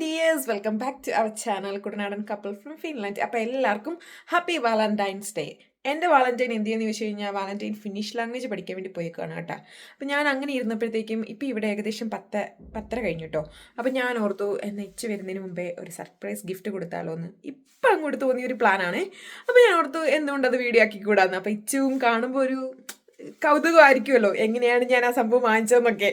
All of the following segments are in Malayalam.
Dears welcome back to our channel Kuttanadan couple from Finland അപ്പോൾ എല്ലാവർക്കും ഹാപ്പി വാലന്റൈൻസ് ഡേ എന്റെ വാലന്റൈൻ എന്ത് ചെയ്യുന്ന ചോദിച്ചു കഴിഞ്ഞാൽ വാലന്റൈൻ ഫിനിഷ് ലാംഗ്വേജ് പഠിക്കാൻ വേണ്ടി പോയേക്കാണ് കേട്ടോ. അപ്പോൾ ഞാൻ അങ്ങനെ ഇരുന്നപ്പോഴത്തേക്കും ഇപ്പോൾ ഇവിടെ ഏകദേശം പത്ത് പത്തര കഴിഞ്ഞു കേട്ടോ അപ്പോൾ ഞാൻ ഓർത്തു എന്നെ ഇച്ച് വരുന്നതിന് മുമ്പേ ഒരു സർപ്രൈസ് ഗിഫ്റ്റ് കൊടുത്താലോ എന്ന് ഇപ്പം അങ്ങോട്ട് തോന്നിയ ഒരു പ്ലാനാണ് അപ്പോൾ ഞാൻ ഓർത്തു എന്തുകൊണ്ട് അത് വീഡിയോ ആക്കി കൂടാന്ന്? അപ്പോൾ ഇച്ചും കാണുമ്പോൾ ഒരു കൗതുകമായിരിക്കുമല്ലോ. എങ്ങനെയാണ് ഞാൻ ആ സംഭവം വാങ്ങിച്ചതെന്നൊക്കെ.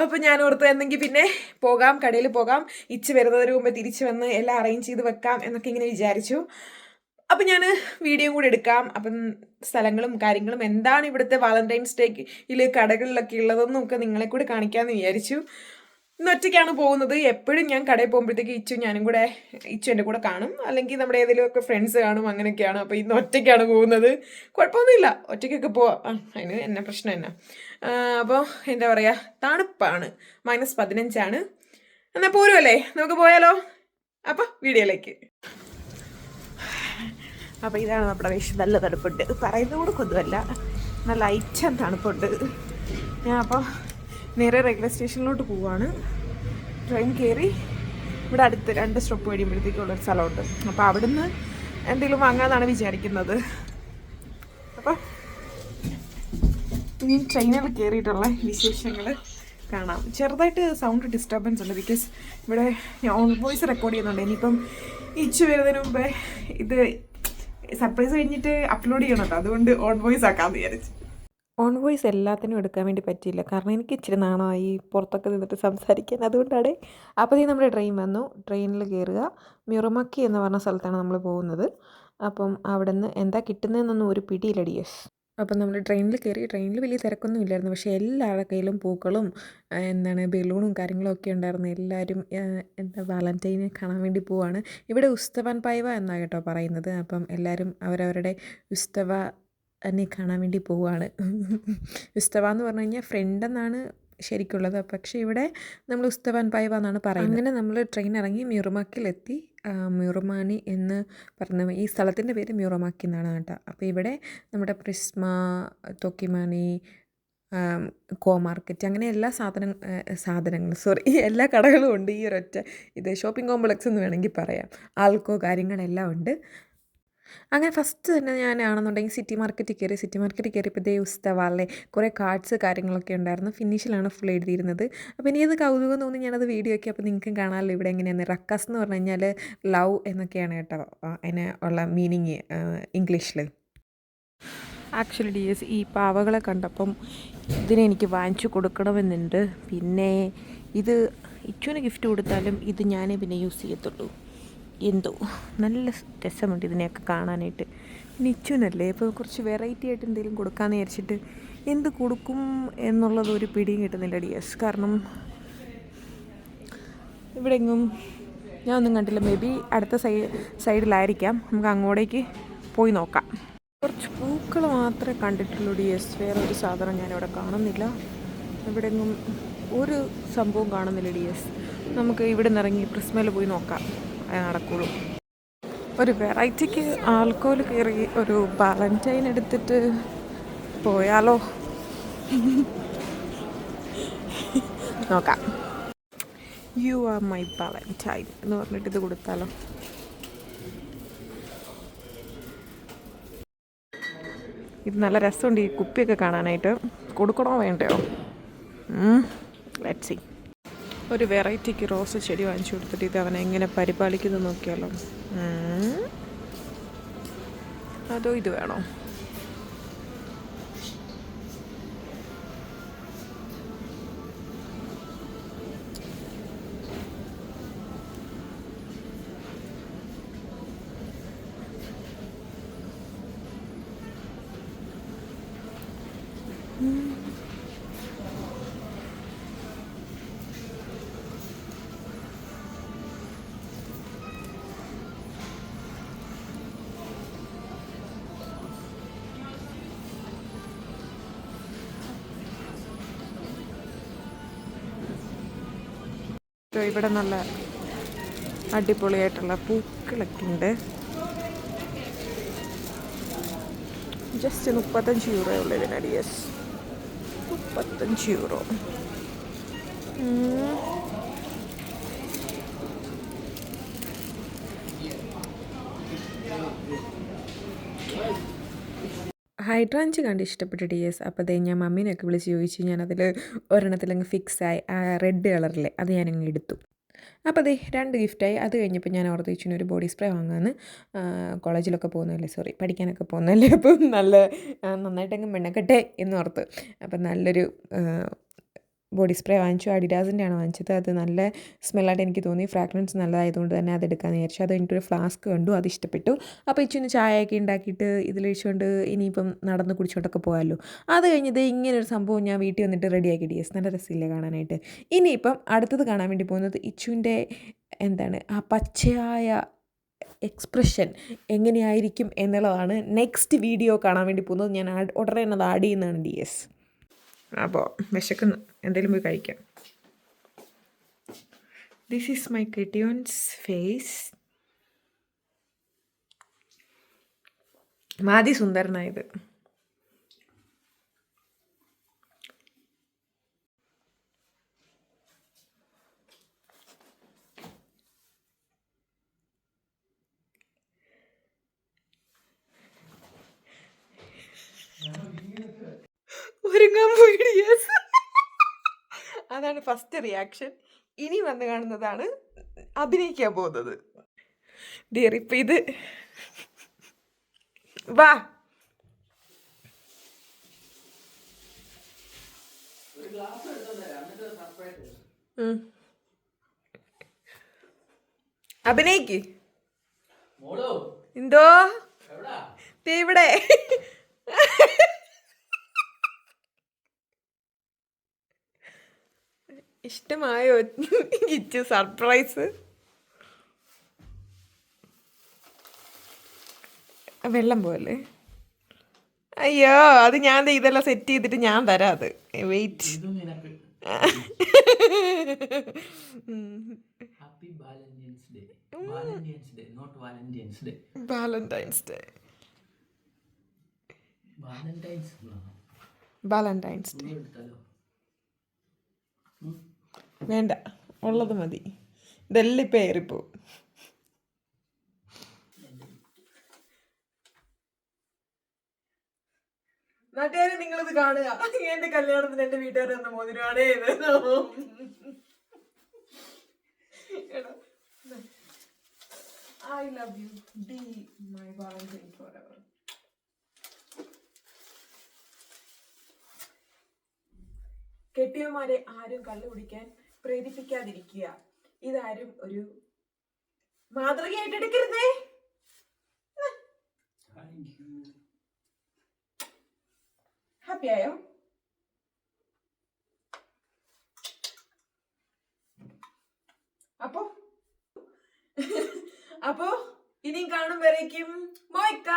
അപ്പോൾ ഞാൻ ഓർത്ത് എന്നെങ്കിൽ പിന്നെ പോകാം കടയിൽ പോകാം ഇച്ച് വരുന്നതിന് മുമ്പ് തിരിച്ചു വന്ന് എല്ലാം അറേഞ്ച് ചെയ്ത് വെക്കാം എന്നൊക്കെ ഇങ്ങനെ വിചാരിച്ചു. അപ്പം ഞാൻ വീഡിയോ കൂടെ എടുക്കാം. അപ്പം സ്ഥലങ്ങളും കാര്യങ്ങളും എന്താണ് ഇവിടുത്തെ വാലന്റൈൻസ് ഡേയിൽ കടകളിലൊക്കെ ഉള്ളതെന്നും ഒക്കെ നിങ്ങളെ കൂടെ കാണിക്കാമെന്ന് വിചാരിച്ചു. ഇന്ന് ഒറ്റയ്ക്കാണ് പോകുന്നത്. എപ്പോഴും ഞാൻ കടയിൽ പോകുമ്പോഴത്തേക്ക് ഇച്ചു ഞാനും കൂടെ ഇച്ചു എന്റെ കൂടെ കാണും. അല്ലെങ്കിൽ നമ്മുടെ ഏതെങ്കിലുമൊക്കെ ഫ്രണ്ട്സ് കാണും അങ്ങനെയൊക്കെയാണ്. അപ്പോൾ ഇന്ന് ഒറ്റയ്ക്കാണ് പോകുന്നത്. കുഴപ്പമൊന്നുമില്ല. ഒറ്റയ്ക്കൊക്കെ പോവാം. അതിന് എന്നെ പ്രശ്നം എന്നാ. അപ്പോൾ എന്താ പറയുക തണുപ്പാണ്. മൈനസ് പതിനഞ്ചാണ്. എന്നാൽ പോരുമല്ലേ നമുക്ക് പോയാലോ? അപ്പോൾ വീഡിയോയിലേക്ക്. അപ്പോൾ ഇതാണ് നമ്മുടെ വേഷം. നല്ല തണുപ്പുണ്ട്. പറയുന്നത് കൂടെ കൊതുവല്ല. നല്ല ഐറ്റം തണുപ്പുണ്ട്. ഞാൻ അപ്പോൾ നേരെ റെയിൽവേ സ്റ്റേഷനിലോട്ട് പോവാണ്. ട്രെയിൻ കയറി ഇവിടെ അടുത്ത് രണ്ട് സ്റ്റോപ്പ് കഴിയുമ്പോഴത്തേക്കുള്ളൊരു സ്ഥലമുണ്ട്. അപ്പോൾ അവിടുന്ന് എന്തെങ്കിലും വാങ്ങാമെന്നാണ് വിചാരിക്കുന്നത്. അപ്പോൾ ഇനി ട്രെയിനിൽ കയറിയിട്ടുള്ള വിശേഷങ്ങൾ കാണാം. ചെറുതായിട്ട് സൗണ്ട് ഡിസ്റ്റർബൻസ് ഉണ്ട് ബിക്കോസ് ഇവിടെ ഞാൻ ഓൺ വോയിസ് റെക്കോർഡ് ചെയ്യുന്നുണ്ട്. ഇനിയിപ്പം ഇച്ചു വരുന്നതിന് മുമ്പേ ഇത് സർപ്രൈസ് കഴിഞ്ഞിട്ട് അപ്ലോഡ് ചെയ്യണം അതുകൊണ്ട് ഓൺ വോയിസ് ആക്കാമെന്ന് വിചാരിച്ചു. ഓൺ വോയിസ് എല്ലാത്തിനും എടുക്കാൻ വേണ്ടി പറ്റിയില്ല. കാരണം എനിക്ക് ഇച്ചിരി നാണമായി പുറത്തൊക്കെ നിന്നിട്ട് സംസാരിക്കാൻ. അതുകൊണ്ടാണ് അപ്പോൾ നമ്മുടെ ട്രെയിൻ വന്നു. ട്രെയിനിൽ കയറുക മിറുമക്കി എന്ന് പറഞ്ഞ സ്ഥലത്താണ് നമ്മൾ പോകുന്നത്. അപ്പം അവിടെ നിന്ന് എന്താ കിട്ടുന്നതെന്നൊന്നും ഒരു പിടിയില്ല ഡിയസ് അപ്പം നമ്മൾ ട്രെയിനിൽ കയറി ട്രെയിനിൽ വലിയ തിരക്കൊന്നും ഇല്ലായിരുന്നു. പക്ഷേ എല്ലാവരുടെ കയ്യിലും പൂക്കളും എന്താണ് ബലൂണും കാര്യങ്ങളും ഒക്കെ ഉണ്ടായിരുന്നു. എല്ലാവരും എന്താ വാലന്റൈനെ കാണാൻ വേണ്ടി പോവാണ്. ഇവിടെ ഉസ്തവാൻ പായവ എന്നാണ് കേട്ടോ പറയുന്നത്. അപ്പം എല്ലാവരും അവരവരുടെ ഉസ്തവ എന്നെ കാണാൻ വേണ്ടി പോവുകയാണ് ഉസ്തവ എന്ന് പറഞ്ഞു കഴിഞ്ഞാൽ ഫ്രണ്ട് എന്നാണ് ശരിക്കുള്ളത്. പക്ഷേ ഇവിടെ നമ്മൾ ഉസ്തവൻ പൈവ എന്നാണ് പറയുന്നത്. അങ്ങനെ നമ്മൾ ട്രെയിൻ ഇറങ്ങി മ്യൂറമാക്കിലെത്തി മ്യൂറമാനി എന്ന് പറഞ്ഞ ഈ സ്ഥലത്തിന്റെ പേര് മ്യൂറമാക്കി എന്നാണ് കേട്ടോ. അപ്പോൾ ഇവിടെ നമ്മുടെ പ്രിസ്മ തൊക്കിമാനി കോ മാർക്കറ്റ് അങ്ങനെ എല്ലാ സാധന സാധനങ്ങളും സോറി എല്ലാ കടകളും ഉണ്ട് ഈ ഒരൊറ്റ ഇത്. ഷോപ്പിംഗ് കോംപ്ലക്സ് എന്ന് വേണമെങ്കിൽ പറയാം. ആൾക്കോ കാര്യങ്ങളെല്ലാം ഉണ്ട്. അങ്ങനെ ഫസ്റ്റ് തന്നെ ഞാനാണെന്നുണ്ടെങ്കിൽ സിറ്റി മാർക്കറ്റിൽ കയറി സിറ്റി മാർക്കറ്റിൽ കയറിയപ്പോൾ ദേ ഉസ്തവാലെ കുറേ കാർഡ്സ് കാര്യങ്ങളൊക്കെ ഉണ്ടായിരുന്നു. ഫിനിഷിലാണ് ഫുൾ എഴുതിയിരുന്നത്. അപ്പോൾ ഇനി അത് കൗതുകം തോന്നി ഞാനത് വീഡിയോ ഒക്കെ അപ്പോൾ നിങ്ങൾക്കും കാണാമല്ലോ. ഇവിടെ എങ്ങനെയാണ് റക്കസ് എന്ന് പറഞ്ഞു കഴിഞ്ഞാൽ ലവ് എന്നൊക്കെയാണ് കേട്ടോ അതിന് ഉള്ള മീനിങ് ഇംഗ്ലീഷിൽ ആക്ച്വലി ഡി എസ് ഈ പാവകളെ കണ്ടപ്പം ഇതിനെ എനിക്ക് വാങ്ങിച്ചു കൊടുക്കണമെന്നുണ്ട്. പിന്നെ ഇത് ഇച്ചുവിന് ഗിഫ്റ്റ് കൊടുത്താലും ഇത് ഞാനേ പിന്നെ യൂസ് ചെയ്യത്തുള്ളൂ. എന്തോ നല്ല രസമുണ്ട് ഇതിനെയൊക്കെ കാണാനായിട്ട്. നിച്ചുനല്ലേ ഇപ്പോൾ കുറച്ച് വെറൈറ്റി ആയിട്ട് എന്തെങ്കിലും കൊടുക്കാമെന്ന് വിചാരിച്ചിട്ട് എന്ത് കൊടുക്കും എന്നുള്ളത് ഒരു പിടിയും കിട്ടുന്നില്ല ഡി എസ്. കാരണം ഇവിടെ എങ്ങും ഞാൻ ഒന്നും കണ്ടില്ല. മേ ബി അടുത്ത സൈ സൈഡിലായിരിക്കാം. നമുക്ക് അങ്ങോട്ടേക്ക് പോയി നോക്കാം. കുറച്ച് പൂക്കൾ മാത്രമേ കണ്ടിട്ടുള്ളൂ ഡി എസ്. വേറെ ഒരു സാധനം ഞാനിവിടെ കാണുന്നില്ല. ഇവിടെങ്ങും ഒരു സംഭവം കാണുന്നില്ല ഡി എസ്. നമുക്ക് ഇവിടെ നിന്ന് ഇറങ്ങി പ്രിസ്മയിൽ പോയി നോക്കാം. നടക്കുള്ളൂ. ഒരു വെറൈറ്റിക്ക് ആൽക്കോൾ കയറി ഒരു വാലന്റൈൻ എടുത്തിട്ട് പോയാലോ? നോക്കാം. യു ആർ മൈ വാലന്റൈൻ എന്ന് പറഞ്ഞിട്ട് ഇത് കൊടുത്താലോ? ഇത് നല്ല രസമുണ്ട് ഈ കുപ്പിയൊക്കെ കാണാനായിട്ട്. കൊടുക്കണോ വേണ്ടയോ? ലെറ്റ് സി ഒരു വെറൈറ്റിക്ക് റോസ് ചെടി വാങ്ങിച്ചു കൊടുത്തിട്ട് ഇത് അവനെ എങ്ങനെ പരിപാലിക്കുന്നു നോക്കിയാലോ? അതോ ഇത് വേണോ? ഇവിടെ നല്ല അടിപൊളിയായിട്ടുള്ള പൂക്കളൊക്കെ ഉണ്ട്. ജസ്റ്റ് മുപ്പത്തഞ്ച് യൂറോ ഉള്ളു ഇതിനടി. യെസ് മുപ്പത്തഞ്ച് യൂറോ ഹൈഡ്രാഞ്ച് കണ്ട് ഇഷ്ടപ്പെട്ട ടി എസ്. അപ്പോൾ അതേ ഞാൻ മമ്മീനെയൊക്കെ വിളിച്ച് ചോദിച്ചു ഞാനതിൽ ഫിക്സ് ഫിക്സായി ആ റെഡ് കളറിലെ അത് ഞാനങ്ങ് എടുത്തു. അപ്പോൾ അതെ രണ്ട് ഗിഫ്റ്റായി അത് കഴിഞ്ഞപ്പോൾ ഞാൻ ഓർത്ത് വെച്ചിന് ഒരു ബോഡി സ്പ്രേ വാങ്ങാമെന്ന് കോളേജിലൊക്കെ പോകുന്നതല്ലേ? സോറി പഠിക്കാനൊക്കെ പോകുന്നതല്ലേ? അപ്പം നല്ല നന്നായിട്ടങ്ങ് മെണ്ണക്കട്ടെ എന്ന് ഓർത്ത്. അപ്പം നല്ലൊരു ബോഡി സ്പ്രേ വാങ്ങിച്ചു അഡിഡാസിന്റെ ആണ് വാങ്ങിച്ചത്. അത് നല്ല സ്മെല്ലായിട്ട് എനിക്ക് തോന്നി. ഫ്രാഗ്രൻസ് നല്ലതായതുകൊണ്ട് തന്നെ അത് എടുക്കാൻ വിചാരിച്ചു. അത് എനിക്കൊരു ഫ്ലാസ്ക് കണ്ടു അത് ഇഷ്ടപ്പെട്ടു. അപ്പോൾ ഇച്ചിന് ചായയൊക്കെ ഉണ്ടാക്കിയിട്ട് ഇതിലൊഴിച്ചുകൊണ്ട് ഇനിയിപ്പം നടന്ന് കുടിച്ചോണ്ടൊക്കെ പോകാമല്ലോ. അത് കഴിഞ്ഞത് ഇങ്ങനൊരു സംഭവം ഞാൻ വീട്ടിൽ വന്നിട്ട് റെഡിയാക്കി. ഡി എസ് നല്ല രസമില്ല കാണാനായിട്ട്. ഇനിയിപ്പം അടുത്തത് കാണാൻ വേണ്ടി പോകുന്നത് ഇച്ചുവിന്റെ എന്താണ് ആ പച്ചയായ എക്സ്പ്രഷൻ എങ്ങനെയായിരിക്കും എന്നുള്ളതാണ് നെക്സ്റ്റ് വീഡിയോ കാണാൻ വേണ്ടി പോകുന്നത്. ഞാൻ ഉടനെ അത് ആഡ് ചെയ്യുന്നതാണ് ഡി എസ്. അപ്പോൾ വിശക്കുന്നു. എന്തെങ്കിലും പോയി കഴിക്കാം. ദിസ് ഈസ് മൈ കെട്ടിയോൺസ് ഫേസ് മാതി സുന്ദരനായത്. അതാണ് ഫസ്റ്റ് റിയാക്ഷൻ ഇനി വന്ന് കാണുന്നതാണ് അഭിനയിക്കാൻ പോകുന്നത്. ഡിയർ ഇപ്പൊ ഇത് വാ. അഭിനയിക്ക്. മോളോ. എന്തോ? ദേ ഇവിടെ. ഇഷ്ടമായോ ഇച്ചു സർപ്രൈസ് വെള്ളം പോലെ അയ്യോ അത് ഞാൻ ഇതെല്ലാം സെറ്റ് ചെയ്തിട്ട് ഞാൻ തരാം അത്. Wait valentine's day valentine's day valentine's day വേണ്ട ഉള്ളത് മതി. ഇതെല്ലാം ഇപ്പം ഏറിപ്പോ. നാട്ടുകാരെ നിങ്ങളിത് കാണുക. എന്റെ കല്യാണത്തിന് എന്റെ വീട്ടുകാർ വന്ന മോതിരാണേ I love you be my valentine forever കെട്ടിയന്മാരെ ആരും കള്ളു കുടിക്കാൻ പ്രേരിപ്പിക്കാതിരിക്കുക. ഇതാരും ഒരു മാതൃകയായിട്ട് എടുക്കരുതേ. ഹാപ്പി ആയോ? അപ്പോ? അപ്പോ ഇനിയും കാണും വരേക്കും. മോയ്ക്ക